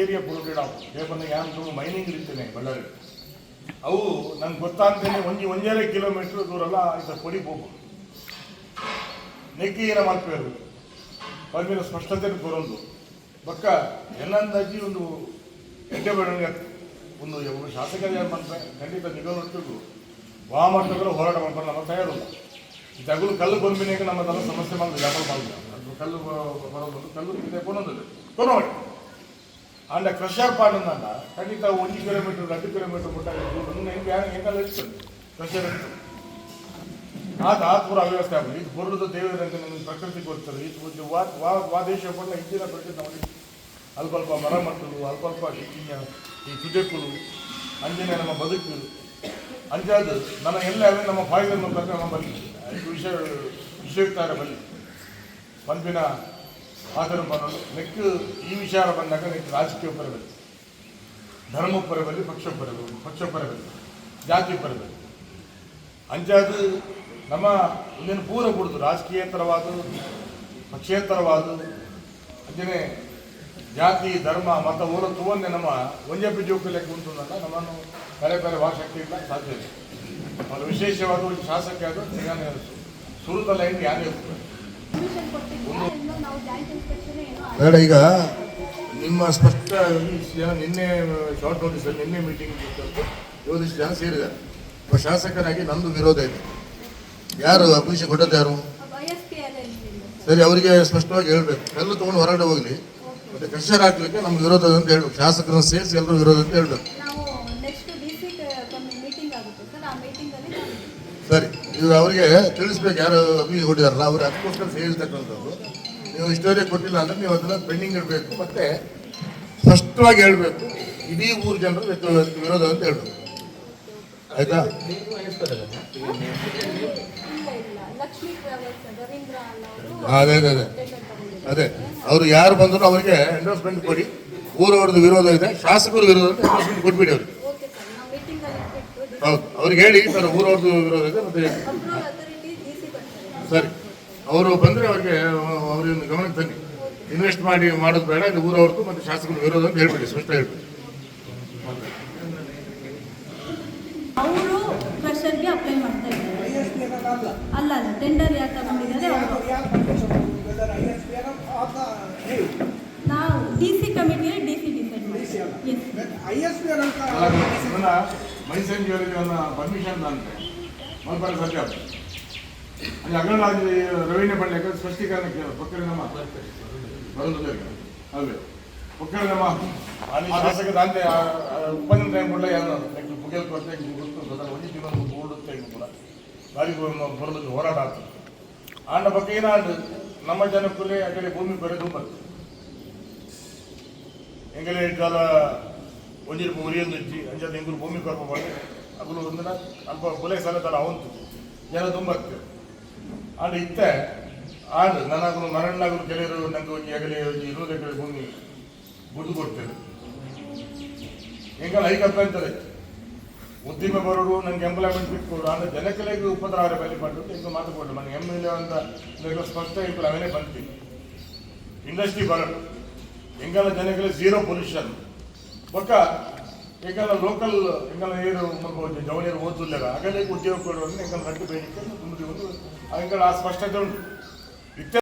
Area ಪುರುಗಿಡ ರೇಪನ್ನ ಯಾಂತು mining ಇರ್ತೇನೆ ಬಳ್ಳಾರಿ. ಅವು ನಂಗೆ ಗೊತ್ತಾಗ್ತೇನೆ ಒಂದು ಕಿಲೋಮೀಟರ್ ದೂರಲ್ಲ ಇದ ಕೊಡಿ ಹೋಗು ನೆಗ್ಗಿ ಏನ ಮಾಡ್ಪೇರು ಪಲ್ಮಿನ ಸ್ಪಷ್ಟತೆ ಬರೋದು ಬಕ್ಕ ಎಲ್ಲಂದಾಜಿ ಒಂದು ಎಡ್ಡೆ ಬೆಳವಣಿಗೆ ಒಂದು ಒಬ್ಬರು ಶಾಸಕರು ಏನು ಮಾಡ್ತಾರೆ? ಖಂಡಿತ ನಿಗಮ ನೋಡ್ತಿದ್ರು. ವಾಮಟ್ಟಗಳು ಹೋರಾಟ ಮಾಡ್ಕೊಂಡು ನಮ್ಮ ತಯಾರಿಲ್ಲ ತಗುಲು ಕಲ್ಲು ಗೊಂಬಿನಾಗ ನಮ್ಮದೆಲ್ಲ ಸಮಸ್ಯೆ ಮಾಡಿದ್ರು ವ್ಯಾಪಾರ ಮಾಡಿದ್ರು ಕಲ್ಲು ಬರೋದು, ಕಲ್ಲು ಕೊನೊಂದಿಲ್ಲ ಕೊನೋಡಿ ಅಂಡ ಕ್ರಷರ್ ಪಾಡನ್ನ ಖಂಡಿತ ಒಂದು ಕಿಲೋಮೀಟರ್ ಎರಡು ಕಿಲೋಮೀಟರ್ ಮುಟ್ಟ ಹೆಂಗೆ ಹೆಂಗೆಲ್ಲ ಇರ್ತದೆ? ಕ್ರಷರ್ ಇರ್ತದೆ ಆತ ಪೂರ ಅವ್ಯವಸ್ಥೆ ಆಗಲಿ ಇದು ದೇವರಂತೆ ನಮಗೆ ಪ್ರಕೃತಿ ಗೊತ್ತದೆ. ಇದು ಒಂದು ವಾ ವಾ ವಾ ದೇಶ ಪಟ್ಟ ಹಿಂದಿನ ಪ್ರಕೃತಿ ನಮಗೆ ಅಲ್ಪ ಅಲ್ಪ ಮರ ಮಟ್ಟಲು ಅಲ್ಪ ಅಲ್ಪ ಕಿಕ್ಕಿಯ ಈ ತುಜಕ್ಕುಲು ಅಂಜನೆ ನಮ್ಮ ಬದುಕು. ಅಂಜಾದು, ನನ್ನ ಎಲ್ಲ ನಮ್ಮ ಬಾಯಿಗಳನ್ನು ನಮ್ಮ ಬಲ್ಲಿ ವಿಷಯ ವಿಷಯುಕ್ತಾರ ಬಲ್ಲಿ ಪಂಪಿನ ಆದರೂ ಬರೋದು ನೆಕ್ಕು ಈ ವಿಚಾರ ಬಂದಾಗ ನೆಕ್ಕು ರಾಜಕೀಯ ಬರಬೇಕು ಧರ್ಮ ಪರವಲ್ಲಿ ಪಕ್ಷ ಪರಬೇಕು ಪಕ್ಷ ಬರಬೇಕು ಜಾತಿ ಬರಬೇಕು ಅಂಜಾದು ನಮ್ಮ ಇಂದಿನ ಪೂರ ಬಿಡುದು ರಾಜಕೀಯೇತರವಾದ ಪಕ್ಷೇತರವಾದ ಅಂಜನೆ ಜಾತಿ ಧರ್ಮ ಮತ ಊರ ತೂವನ್ನೇ ನಮ್ಮ ಒಂಜೆ ಬಿಜೋಕು ಉಂಟು ಅಂತ ನಮ್ಮನ್ನು ಬೇರೆ ಬೇರೆ ಭಾಷೆಗೆ ಇಲ್ಲ ಸಾಧ್ಯ ಇಲ್ಲ. ಅವರು ವಿಶೇಷವಾದ ಒಂದು ಶಾಸಕ ಅದು ಸುರುತಲ್ಲ ಹೆಂಗೆ ಯಾರೇ ಇರ್ತದೆ ಬೇಡ ಈಗ ನಿಮ್ಮ ಸ್ಪಷ್ಟ ವಿಷಯ ಜನ ನಿನ್ನೆ ಶಾರ್ಟ್ ನೋಟಿಸಲ್ಲಿ ನಿನ್ನೆ ಮೀಟಿಂಗ್ ಇವತ್ತಿಷ್ಟು ಜನ ಸೇರಿದ್ದಾರೆ ಒಬ್ಬ ಶಾಸಕನಾಗಿ ನಂದು ವಿರೋಧ ಇದೆ. ಯಾರು ಅಪೇಕ್ಷೆ ಕೊಟ್ಟದ್ದು ಯಾರು? ಸರ್ ಅವರಿಗೆ ಸ್ಪಷ್ಟವಾಗಿ ಹೇಳ್ಬೇಕು. ಎಲ್ಲ ತಗೊಂಡು ಹೊರಗಡೆ ಹೋಗ್ಲಿ. ಮತ್ತೆ ಕಷ್ಟ ಹಾಕ್ಲಿಕ್ಕೆ ನಮ್ಗೆ ವಿರೋಧ ಅಂತ ಹೇಳ್ಬೇಕು. ಶಾಸಕರನ್ನು ಸೇರಿಸಿ ಎಲ್ಲರೂ ವಿರೋಧ ಅಂತ ಹೇಳ್ಬೇಕು. ಸರಿ. ಇದು ಅವರಿಗೆ ತಿಳಿಸ್ಬೇಕು ಯಾರು ಅಭಿಷೇಕ ಕೊಟ್ಟಿದಾರಲ್ಲ ಅವ್ರು ಅದಕ್ಕೋಸ್ಕರ ಸೇರಿರ್ತಕ್ಕಂಥದ್ದು ನೀವು ಇಷ್ಟವರೆಗೆ ಕೊಟ್ಟಿಲ್ಲ ಅಂದ್ರೆ ನೀವು ಅದನ್ನ ಪೆಂಡಿಂಗ್ ಇಡಬೇಕು ಮತ್ತೆ ಸ್ಪಷ್ಟವಾಗಿ ಹೇಳಬೇಕು. ಇಡೀ ಊರು ಜನರು ವಿರೋಧ ಅಂತ ಹೇಳ್ಬೇಕು. ಆಯ್ತಾ? ಅದೇ ಅದೇ ಅದೇ. ಅದೇ. ಅವರು ಯಾರು ಬಂದರೂ ಅವರಿಗೆ ಎಂಡೋರ್ಸ್ಮೆಂಟ್ ಕೊಡಿ. ಊರವ್ರದ್ದು ವಿರೋಧ ಇದೆ. ಶಾಸಕರ ವಿರೋಧ ಎಂಡೋರ್ಸ್ಮೆಂಟ್ ಕೊಟ್ಬಿಡಿ ಅವ್ರು ಹೌದು. ಅವ್ರಿಗೆ ಹೇಳಿ ಸರ್ ಊರವ್ರದ್ದು ವಿರೋಧ ಇದೆ ಮತ್ತೆ ಸರಿ. ಅವರು ಬಂದರೆ ಅವ್ರಿಗೆ ಅವ್ರಿಗೆ ಗಮನಕ್ಕೆ ತನ್ನಿ. ಇನ್ವೆಸ್ಟ್ ಮಾಡಿ ಮಾಡೋದು ಬೇಡ ಇದು ಊರವ್ರದ್ದು ಮತ್ತು ಶಾಸಕರು ವಿರೋಧ ಅಂತ ಹೇಳ್ಬಿಡಿ ಸ್ಪಷ್ಟ ಹೇಳ್ಬಿಡಿ. ಅವರು ಕ್ರಷರ್ಗೆ ಅಪ್ಲೈ ಮಾಡ್ತಾ ಇದ್ದಾರೆ. ಅಲ್ಲ ಅಲ್ಲ ಟೆಂಡರ್ ಯಾರು ತಗೊಂಡಿದ್ದಾರೆ ನಾವು ಡಿ ಸಿ ಕಮಿಟಿಯಲ್ಲಿ ಡಿ ಸಿ ಡಿಸೈಡ್ ಮಾಡಿ ಒಂದು ಪರ್ಮಿಷನ್ ಅಂತೆ ಮಲ್ಪಾರ ಸತ್ಯ ಅಲ್ಲಿ ಅಗಲರಾಜ್ ರವೀಣ್ಯ ಪಂಡ್ಯಕ್ಕೆ ಸ್ಪಷ್ಟೀಕರಣ ಕೇಳ ಪಕ್ಕದ ನಮ್ಮ ಬರೋದು ಅಲ್ವೇ? ಪಕ್ಕದ ನಮ್ಮ ಆ ಶಾಸಕ ದಾಂತೆ ಉಪಜನ ಟೈಮ್ ಕೂಡ ಯಾರು ಮುಗಿಯಲ್ ಕೊರತೆ ಗೊತ್ತು. ಗೊತ್ತಲ್ಲ ಒಂದು ಜೀವನ ಟೈಮ್ ಕೂಡ ಬಾರಿ ಬರಲು ಹೋರಾಟ ಆಗ್ತದೆ. ಆಂಡ ಬಗ್ಗೆ ಏನಾದ್ರು ನಮ್ಮ ಜನಕ್ಕೂ ಆ ಕಡೆ ಭೂಮಿ ಬರೆದು ಬರ್ತದೆ ಎಂಗಲೇ ಕಾಲ ಒಂಜಿರು ಉರಿಯೊಂದು ಇಚ್ಚಿ ಅಂಜದ ಎಂಗುಲು ಭೂಮಿ ಕೊರಪ ಮಾಡಿ ಅಗಲು ಒಂದಿನ ಅಲ್ಪ ಕೊಲೆ ಸಲ ತರ ಅವಂತು. ಜನ ತುಂಬ ಆಂಡ ಇತ್ತ ಆದ್ರೆ ನನಗೂ ಮರಣ್ಣಗರು ಕೆಲವರು ನಂಗೆ ಒಂಜಿ ಅಗಲಿ ಒಂಜಿ ಇರುವುದು ಎಕರೆ ಭೂಮಿ ಬುದ್ಧ ಕೊಡ್ತೇವೆ. ಹೆಂಗಲ್ಲ ಹೈಕಪ್ಪ ಅಂತಾರೆ, ಉದ್ದಿಮೆ ಬರೋರು ನಂಗೆ ಎಂಪ್ಲಾಯ್ಮೆಂಟ್ ಬಿಟ್ಕೊಡು. ಅಂದ್ರೆ ಜನಕಲೆಗೆ ಉಪದ್ರ ಬೆಲೆ ಪಟ್ಟು ಮಾತು ಮಾತುಕೊಡು ಮನೆ ಎಂ ಎಲ್ ಎ ಅಂತ ನನಗೆ ಸ್ಪಷ್ಟ ಅವನೇ ಬಂತೀನಿ ಇಂಡಸ್ಟ್ರಿ ಬರೋದು ಹೆಂಗಲ್ಲ ಜನಗಳ ಝೀರೋ ಪೊಲ್ಯೂಷನ್ ಬೊಕ್ಕ ಎಂಗಲ ಲೋಕಲ್ ಎಂಗಲ ಏನು ಮಗು ಜವಳಿಯರು ಓದುಲ್ಲ ಅಗಲೇ ಉದ್ಯೋಗ ಕೊಡುವ ಎಂಗಲ ರಟ್ಟು ಬೇಡಿಕೆ ಒಂದು ಆ ಸ್ಪಷ್ಟತೆ ಉಂಟು.